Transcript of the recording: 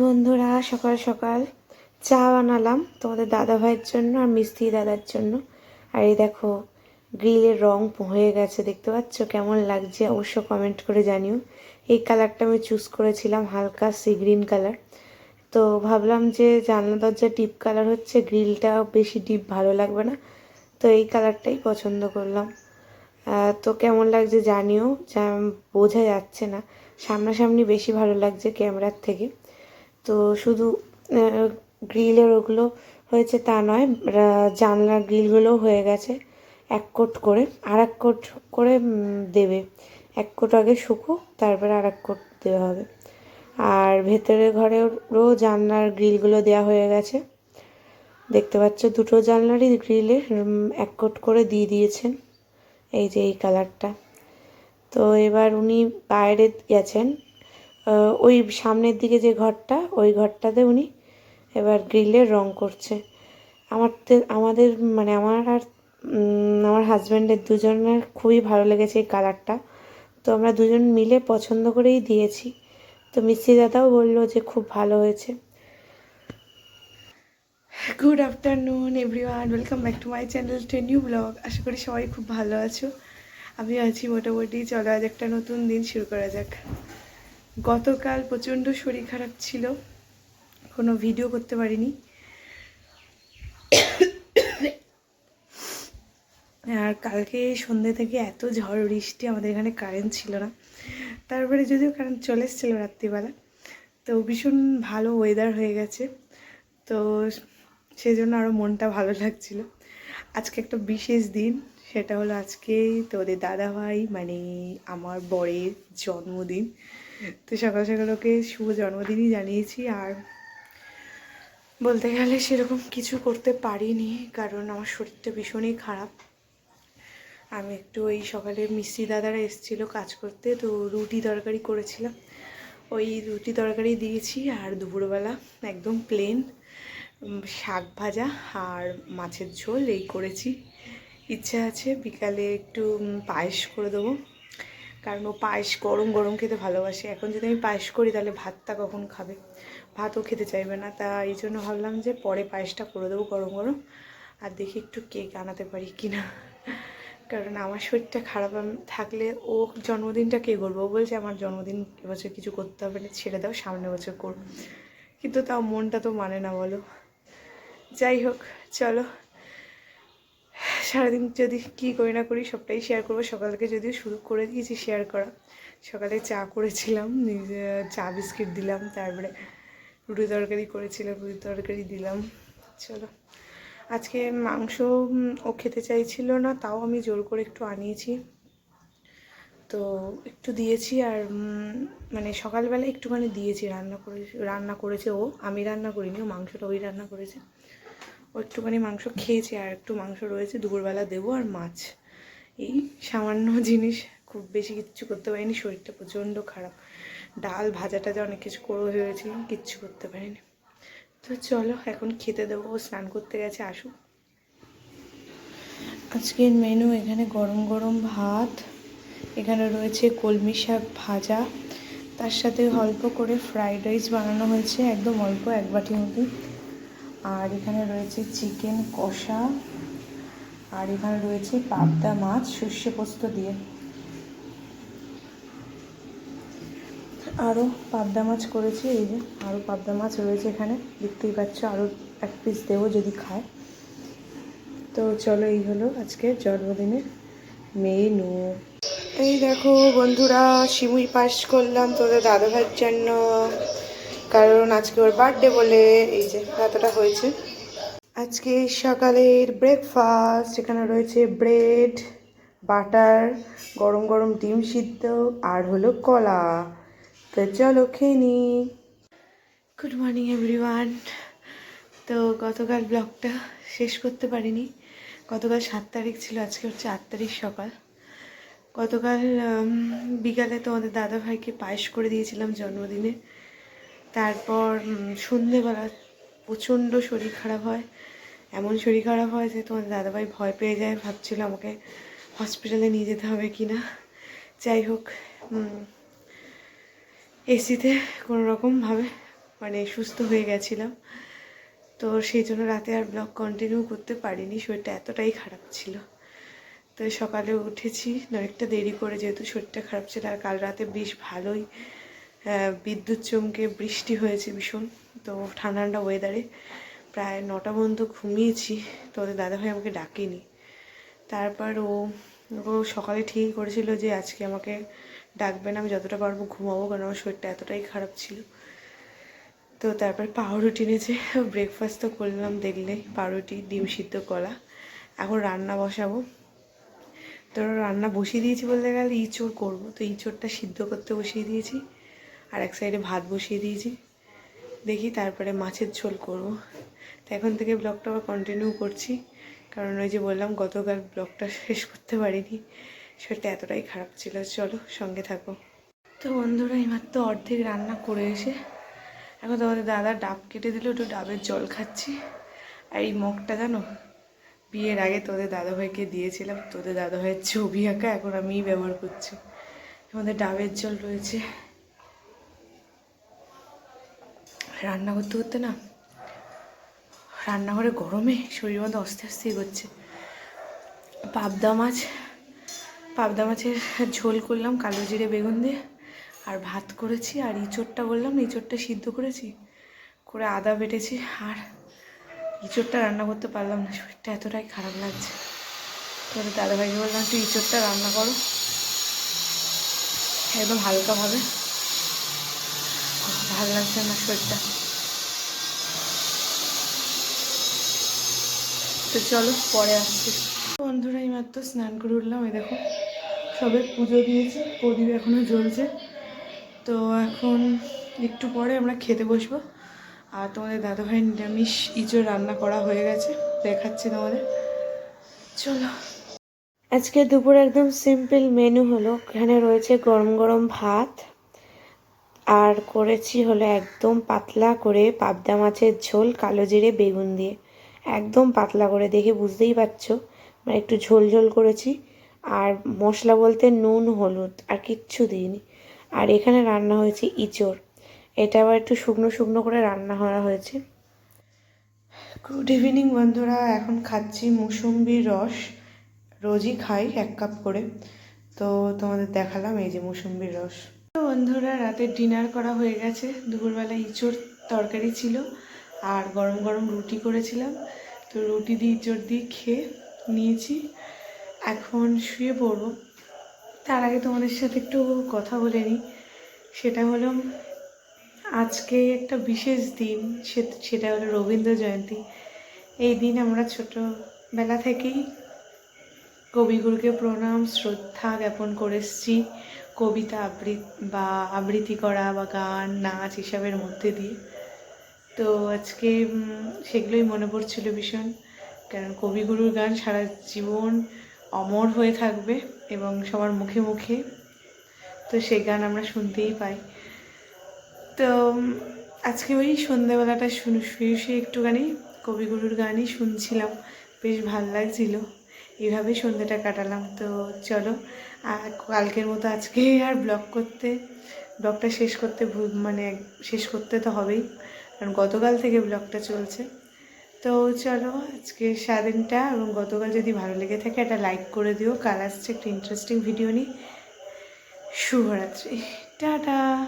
বন্ধুরা, সকাল সকাল চা বানালাম তোমাদের দাদা ভাইয়ের জন্য আর মিস্ত্রি দাদার জন্য। আর এই দেখো, গ্রিলের রং হয়ে গেছে, দেখতে পাচ্ছ? কেমন লাগছে? অবশ্য কমেন্ট করে জানিও। এই কালারটা আমি চুজ করেছিলাম, হালকা সি গ্রিন কালার তো ভাবলাম যে জানলা দরজা ডিপ কালার হচ্ছে গ্রিলটা বেশি ডিপ ভালো লাগবে না। তো এই কালারটাই পছন্দ করলাম। তো কেমন লাগছে জানিও, যা বোঝা যাচ্ছে না। সামনাসামনি বেশি ভালো লাগছে ক্যামেরার থেকে। তো শুধু গ্রিলের ওগুলো হয়েছে তা নয় জানলার গ্রিলগুলো হয়ে গেছে। এক কোট করে আর এক কোট করে দেবে। এক কোট আগে শুকুক তারপরে আর এক কোট দেওয়া হবে। আর ভেতরের ঘরেরও জানলার গ্রিলগুলো দেওয়া হয়ে গেছে। দেখতে পাচ্ছ, দুটো জানলারই গ্রিলে এক কোট করে দিয়ে দিয়েছেন। এই যে এই কালারটা তো এবার উনি বাইরে গেছেন। ওই সামনের দিকে যে ঘরটা, ওই ঘরটাতে উনি এবার গ্রিলের রং করছে। আমার আমাদের মানে আমার আর আমার হাজব্যান্ডের দুজনের খুবই ভালো লেগেছে এই কালারটা। তো আমরা দুজন মিলে পছন্দ করেই দিয়েছি। তো মিস্ত্রি দাদাও বলল যে খুব ভালো হয়েছে। Good afternoon everyone welcome back to my channel to new blog আশা করি সবাই খুব ভালো আছো। আমি আছি মোটামুটি। চলো আজ একটা নতুন দিন শুরু করা যাক। গতকাল প্রচণ্ড শরীর খারাপ ছিল। কোনো ভিডিও করতে পারিনি। আর কালকে সন্ধ্যে থেকে এত ঝড়, বৃষ্টি, আমাদের এখানে কারেন্ট ছিল না। তারপরে যদিও কারেন্ট চলে এসেছিল রাত্রিবেলা, তো ভীষণ ভালো ওয়েদার হয়ে গেছে। তো সেই জন্য আরও মনটা ভালো লাগছিল। আজকে একটা বিশেষ দিন, সেটা হলো আজকেই তোদের দাদাভাই মানে আমার বরের জন্মদিন। তো সকাল সকাল ওকে শুভ জন্মদিনই জানিয়েছি আর বলতে গেলে সেরকম কিছু করতে পারিনি, কারণ আমার শরীরটা ভীষণই খারাপ। আমি একটু ওই সকালে মিস্ত্রি দাদারা এসেছিল কাজ করতে, তো রুটি তরকারি করেছিলাম। ওই রুটি তরকারি দিয়েছি আর দুপুরবেলা একদম প্লেন শাক ভাজা আর মাছের ঝোল, এই করেছি। ইচ্ছা আছে বিকালে একটু পায়েস করে দেবো। কারণ ও পায়েস গরম গরম খেতে ভালোবাসে। এখন যদি আমি পায়েস করি, তাহলে ভাতটা কখন খাবে? ভাতও খেতে চাইবে না। তা এই জন্য ভাবলাম যে পরে পায়েসটা করে দেবো গরম গরম আর দেখি একটু কেক আনাতে পারি কি না কারণ আমার শরীরটা খারাপ থাকলে ও জন্মদিনটা কে করব? ও বলছে, আমার জন্মদিন এবছর কিছু করতে হবে না, ছেড়ে দাও সামনে বছর করব। কিন্তু তাও মনটা তো মানে না বলো। যাই হোক, চলো সারাদিন যদি কী করি না করি সবটাই শেয়ার করব। সকালকে যদিও শুরু করে দিয়েছি শেয়ার করা। সকালে চা করেছিলাম, নিজে চা বিস্কিট দিলাম, তারপরে রুটি তরকারি করেছিলাম, রুটি তরকারি দিলাম। চলো। আজকে মাংস ও খেতে চাইছিল না, তাও আমি জোর করে একটু আনিয়েছি। তো একটু দিয়েছি আর মানে সকালবেলা একটুখানি দিয়েছি। রান্না করে রান্না করেছে ও, আমি রান্না করিনি, ও মাংসটা ওই রান্না করেছে। একটুখানি মাংস খেয়েছে আর একটু মাংস রয়েছে। দুপুরবেলা দেবো আর মাছ। এই সামান্য জিনিস খুব বেশি কিচ্ছু করতে পারিনি, শরীরটা প্রচণ্ড খারাপ। ডাল ভাজা টাজা অনেক কিছু করে হয়েছিলাম কিচ্ছু করতে পারিনি। তো চলো, এখন খেতে দেবো স্নান করতে গেছে, আসুক। আজকের মেনু এখানে গরম গরম ভাত, এখানে রয়েছে কলমি শাক ভাজা। তার সাথে অল্প করে ফ্রাইড রাইস বানানো হয়েছে, একদম অল্প, এক বাটি মতো। আর এখানে রয়েছে চিকেন কষা, আর এখানে রয়েছে পাবদা মাছ, সর্ষে পোস্ত দিয়ে। আরও পাবদা মাছ করেছি, এই যে আরও পাবদা মাছ রয়েছে এখানে। দেখতেই পাচ্ছ আরও এক পিস দেবো যদি খায়। তো চলো, এই হলো আজকে জন্মদিনের মেনু এই দেখো বন্ধুরা, শিমুই পাস করলাম তোদের দাদা ভাইয়ের জন্য। কারণ আজকে ওর বার্থডে বলে এই যে এতটা হয়েছে। আজকে সকালের ব্রেকফাস্ট এখানে রয়েছে ব্রেড বাটার গরম গরম ডিম সিদ্ধ আর হলো কলা। তো চলো খেয়ে নি। গুড মর্নিং এভরিওয়ান তো গতকাল ব্লগটা শেষ করতে পারিনি। গতকাল সাত তারিখ ছিল, আজকে হচ্ছে আট তারিখ সকাল। গতকাল বিকালে তোমাদের দাদা ভাইকে পায়েস করে দিয়েছিলাম জন্মদিনে। তারপর সন্ধেবেলা প্রচণ্ড শরীর খারাপ হয়। এমন শরীর খারাপ হয় যে তোমার দাদাভাই ভয় পেয়ে যায়। ভাবছিল আমাকে হসপিটালে নিয়ে যেতে হবে কি না। যাই হোক এসিতে কোনো রকমভাবে মানে সুস্থ হয়ে গেছিলাম। তো সেই জন্য রাতে আর ব্লগ কন্টিনিউ করতে পারিনি। শরীরটা এতটাই খারাপ ছিল। তো সকালে উঠেছি। অনেকটা দেরি করে যেহেতু শরীরটা খারাপ ছিল, আর কাল রাতে বেশ ভালোই বিদ্যুৎ চমকে বৃষ্টি হয়েছে ভীষণ। তো ঠান্ডা ঠান্ডা ওয়েদারে প্রায় নটা পর্যন্ত ঘুমিয়েছি। তো ওদের দাদাভাই আমাকে ডাকেনি। তারপর ও ও সকালে ঠিকই করেছিল যে আজকে আমাকে ডাকবে না, আমি যতটা পারব ঘুমাবো, কারণ আমার শরীরটা এতটাই খারাপ ছিল। তো তারপর পাউরুটি নিয়েছে ব্রেকফাস্ট তো করলাম, দেখলে পাউরুটি, ডিম সিদ্ধ কলা। এখন রান্না বসাবো। তো রান্না বসিয়ে দিয়েছি বলতে গেলে ইঁচড় করব। তো ইঁচড়টা সিদ্ধ করতে বসিয়ে দিয়েছি। আর এক সাইডে ভাত বসিয়ে দিয়েছি। দেখি তারপরে মাছের ঝোল করব। তো এখন থেকে ব্লগটা আবার কন্টিনিউ করছি। কারণ ওই যে বললাম, গতকাল ব্লগটা শেষ করতে পারিনি। শরীরটা এতটাই খারাপ ছিল। চলো সঙ্গে থাকো। তো বন্ধুরা এইমাত্র অর্ধেক রান্না করে এসে এখন তোমাদের দাদা ডাব কেটে দিল, একটু ডাবের জল খাচ্ছি। আর এই মগটা জানো, বিয়ের আগে তোদের দাদাভাইকে দিয়েছিলাম। তোদের দাদাভাইয়ের ছবি আঁকা এখন আমিই ব্যবহার করছি। আমাদের ডাবের জল রয়েছে। রান্না করতে করতে না। রান্নাঘরে গরমে শরীর মধ্যে আস্তে আস্তে করছে। পাবদা মাছ, পাবদা মাছের ঝোল করলাম, কালো জিরে বেগুন দিয়ে, আর ভাত করেছি, আর ইঁচড়টা বললাম ইঁচড়টা সিদ্ধ করেছি, করে আদা বেটেছি, আর ইঁচড়টা রান্না করতে পারলাম না, শরীরটা এতটাই খারাপ লাগছে। তোদের দাদাভাইকে বললাম, একটু ইঁচড়টা রান্না করো। একদম হালকাভাবে ভালো লাগছে না শরীরটা। তো চলো, পরে আসছি। বন্ধুরা, এই মাত্র স্নান করে উঠলাম, এই দেখো, সবে পুজো দিয়েছে, প্রদীপ এখনও জ্বলছে। তো এখন একটু পরে আমরা খেতে বসবো। আর তোমাদের দাদাভাই নিরামিষ ইঁচড় রান্না করা হয়ে গেছে, দেখাচ্ছি তোমাদের। চলো। আজকে দুপুর একদম সিম্পল মেনু হলো, এখানে রয়েছে গরম গরম ভাত আর করেছি হলো একদম পাতলা করে পাবদা মাছের ঝোল কালো জিরে বেগুন দিয়ে। একদম পাতলা করে, দেখে বুঝতেই পারছ। মানে একটু ঝোল ঝোল করেছি। আর মশলা বলতে নুন, হলুদ, আর কিচ্ছু দিইনি। আর এখানে রান্না হয়েছে ইঁচড়। এটা আবার একটু শুকনো শুকনো করে রান্না করা হয়েছে। গুড ইভিনিং বন্ধুরা, এখন খাচ্ছি মুসুম্বির রস। রোজই খাই এক কাপ করে। তো তোমাদের দেখালাম এই যে মুসুম্বির রস। বন্ধুরা রাতের ডিনার করা হয়ে গেছে। দুপুরবেলা ইঁচড় তরকারি ছিল আর গরম গরম রুটি করেছিলাম। তো রুটি দিয়ে ইঁচড় দিয়ে খেয়ে নিয়েছি। এখন শুয়ে পড়ব। তার আগে তোমাদের সাথে একটু কথা বলে নিই। সেটা হলো, আজকে একটা বিশেষ দিন। সেটা হলো রবীন্দ্র জয়ন্তী। এই দিন আমরা ছোটোবেলা থেকেই কবিগুরুকে প্রণাম, শ্রদ্ধা জ্ঞাপন করে এসেছি। কবিতা আবৃত্তি বা আবৃত্তি করা বা গান, নাচ এসবের মধ্যে দিয়ে। তো আজকে সেগুলোই মনে পড়ছিল ভীষণ। কারণ কবিগুরুর গান সারা জীবন অমর হয়ে থাকবে এবং সবার মুখে মুখে তো সেই গান আমরা শুনতেই পাই। তো আজকে ওই সন্ধ্যেবেলাটা শুনে, শুয়ে শুয়ে একটুখানি কবিগুরুর গানই শুনছিলাম। বেশ ভালো লাগছিল। এইভাবেই সন্ধ্যেটা কাটালাম। তো চলো, আর কালকের মতো আজকে আর ব্লগ করতে ব্লগটা শেষ করতে ভু- মানে শেষ করতে তো হবেই, কারণ গতকাল থেকে ব্লগটা চলছে। তো চলো, আজকে সারাদিনটা এবং গতকাল যদি ভালো লেগে থাকে, একটা লাইক করে দিও, কাল আসছে একটা ইন্টারেস্টিং ভিডিও নিয়ে। শুভরাত্রি। টাটা!